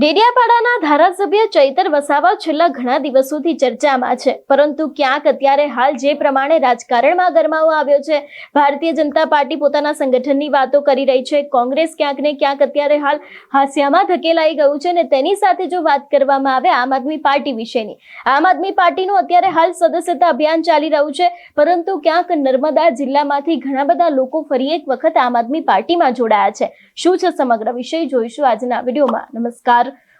ડેડિયાપાડાના ધારાસભ્ય ચૈતર વસાવા છેલ્લા ઘણા દિવસોથી ચર્ચામાં છે. પરંતુ ક્યાંક અત્યારે હાલ જે પ્રમાણે રાજકારણમાં ગરમાવો આવ્યો છે, ભારતીય જનતા પાર્ટી પોતાના સંગઠનની વાતો કરી રહી છે. કોંગ્રેસ ક્યાંક ને ક્યાંક અત્યારે હાલ હાસ્યામાં ધકેલાઈ ગયું છે અને તેની સાથે જો વાત કરવામાં આવે આમ આદમી પાર્ટી વિશેની. આમ આદમી પાર્ટીનું અત્યારે હાલ સદસ્યતા અભિયાન ચાલી રહ્યું છે, પરંતુ ક્યાંક નર્મદા જિલ્લામાંથી ઘણા બધા લોકો ફરી એક વખત આમ આદમી પાર્ટીમાં જોડાયા છે. શું છે સમગ્ર વિષય? જોઈશું આજના વિડીયોમાં. નમસ્કાર.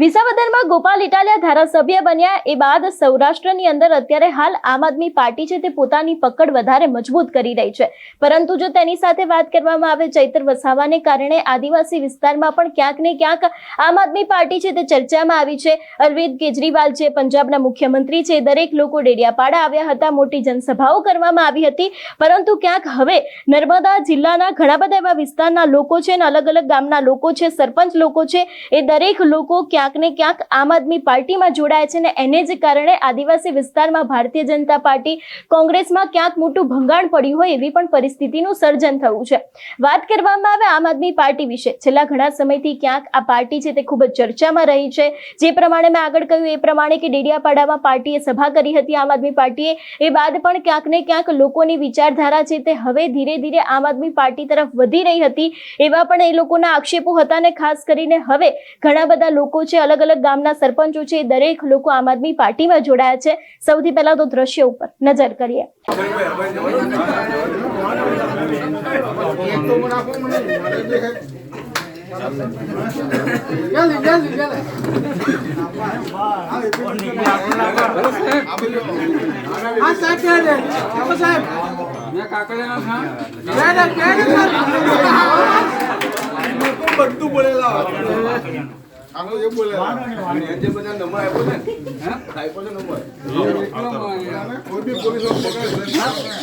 વિસાવદરમાં ગોપાલ ઇટાલિયા ધારાસભ્ય બન્યા એ બાદ સૌરાષ્ટ્રની અંદર અત્યારે હાલ આમ આદમી પાર્ટી છે તે પોતાની પકડ વધારે મજબૂત કરી રહી છે. પરંતુ જો તેની સાથે વાત કરવામાં આવે ચૈતર વસાવાને કારણે આદિવાસી વિસ્તારમાં પણ ક્યાંક ને ક્યાંક આમ આદમી પાર્ટી છે તે ચર્ચામાં આવી છે. અરવિંદ કેજરીવાલ છે, પંજાબના મુખ્યમંત્રી છે, દરેક લોકો ડેડિયાપાડા આવ્યા હતા, મોટી જનસભાઓ કરવામાં આવી હતી. પરંતુ ક્યાંક હવે નર્મદા જિલ્લાના ઘણા બધા એવા વિસ્તારના લોકો છે અને અલગ અલગ ગામના લોકો છે, સરપંચ લોકો છે, એ દરેક લોકો ક્યાંક ને ક્યાંક આમ આદમી પાર્ટીમાં જોડાય છે અને એને જ કારણે આદિવાસી વિસ્તારમાં ભારતીય જનતા પાર્ટી કોંગ્રેસમાં ક્યાંક મોટું ભંગાણ પડ્યું હોય એવી પણ પરિસ્થિતિનું સર્જન થયું છે. વાત કરવામાં આવે આમ આદમી પાર્ટી વિશે. છેલ્લા ઘણા સમયથી ક્યાંક આ પાર્ટી છે તે ખૂબ જ ચર્ચામાં રહી છે. જે પ્રમાણે મેં આગળ કહ્યું એ પ્રમાણે કે ડેડિયાપાડામાં પાર્ટીએ સભા કરી હતી આમ આદમી પાર્ટીએ. એ બાદ પણ ક્યાંક ને ક્યાંક લોકોની વિચારધારા છે તે હવે ધીરે ધીરે આમ આદમી પાર્ટી તરફ વધી રહી હતી. એવા પણ એ લોકોના આક્ષેપો હતા ને ખાસ કરીને હવે ઘણા બધા લોકો છે. અલગ અલગ ગામના સરપંચો છે. દરેક લોકો આમ આદમી પાર્ટીમાં જોડાયા છે. સૌથી પહેલા તો દ્રશ્ય ઉપર નજર કરીએ. છે બધું આનો એ બોલેલા જે બધા નંબર આપ્યો છે ને હે? આપ્યો છે નંબર. એકલો અહીંયા. અને કોઈ બી પોલીસ પકડે.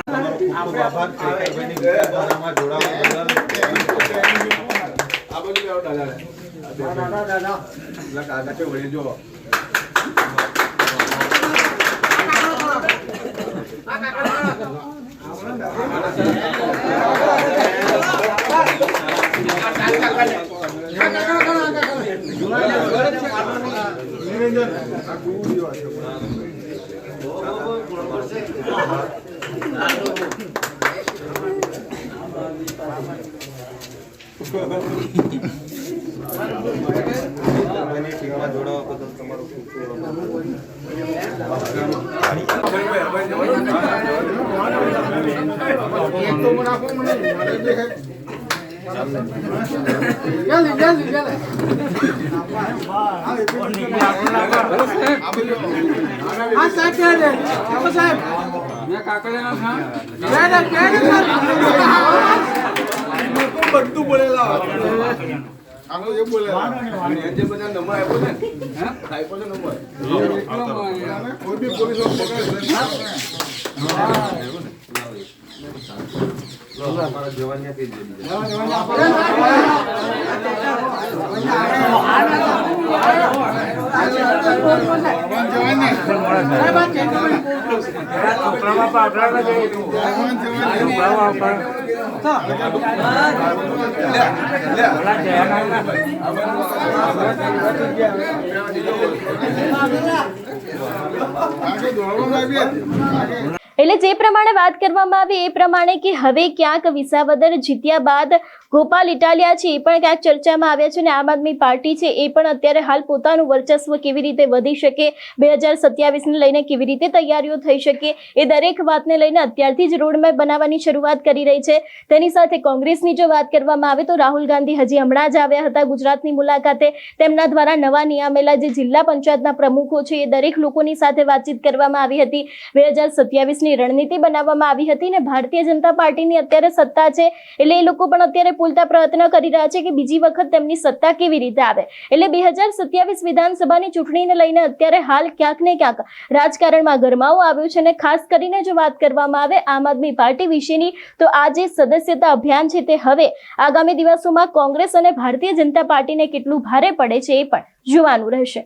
સાહેબ આ ચેક આગળ દોડવામાં આવી હતી આ બધું લેવો દાદા પેલા કાકા છે વળી જો નિરંજન આ કુવું જેવા છે જલ્દી જલ્દી જલ્દી આ સાહેબ સાહેબ બધું બોલેલા આનો એ બોલેલા જે બધા નંબર આપ્યો ને હે? આપ્યો છે નંબર કોઈ બી પોલીસ જવાન જવાન આગળ દોડવામાં આવી હતી આગળ એટલે જે પ્રમાણે વાત કરવામાં આવી એ પ્રમાણે કે હવે ક્યાંક વિસાવદર જીત્યા બાદ ગોપાલ ઇટાલિયા છે એ પણ ક્યાંક ચર્ચામાં આવ્યા છે અને આમ આદમી પાર્ટી છે એ પણ અત્યારે હાલ પોતાનું વર્ચસ્વ કેવી રીતે વધી શકે, બે હજાર સત્યાવીસને લઈને કેવી રીતે તૈયારીઓ થઈ શકે એ દરેક વાતને લઈને અત્યારથી જ રોડમેપ બનાવવાની શરૂઆત કરી રહી છે. તેની સાથે કોંગ્રેસની જો વાત કરવામાં આવે તો રાહુલ ગાંધી હજી હમણાં જ આવ્યા હતા ગુજરાતની મુલાકાતે. તેમના દ્વારા નવા નિયામેલા જે જિલ્લા પંચાયતના પ્રમુખો છે એ દરેક લોકોની સાથે વાતચીત કરવામાં આવી હતી. બે હજાર સત્યાવીસની વિકાસની રણનીતિ બનાવવામાં આવી હતી ને ભારતીય જનતા પાર્ટીની અત્યારે સત્તા છે, એટલે એ લોકો પણ અત્યારે પૂરતા પ્રયત્ન કરી રહ્યા છે કે બીજી વખત તેમની સત્તા કેવી રીતે આવે. એટલે બે હજાર સત્યાવીસ વિધાનસભાની ચૂંટણીને લઈને અત્યારે હાલ ક્યાંક ને ક્યાંક રાજકારણમાં ગરમાવો આવ્યો છે અને ખાસ કરીને જો વાત કરવામાં આવે આમ આદમી પાર્ટી વિશેની, તો આ જે સદસ્યતા અભિયાન છે તે હવે આગામી દિવસોમાં કોંગ્રેસ અને ભારતીય જનતા પાર્ટીને કેટલું ભારે પડે છે એ પણ જોવાનું રહેશે.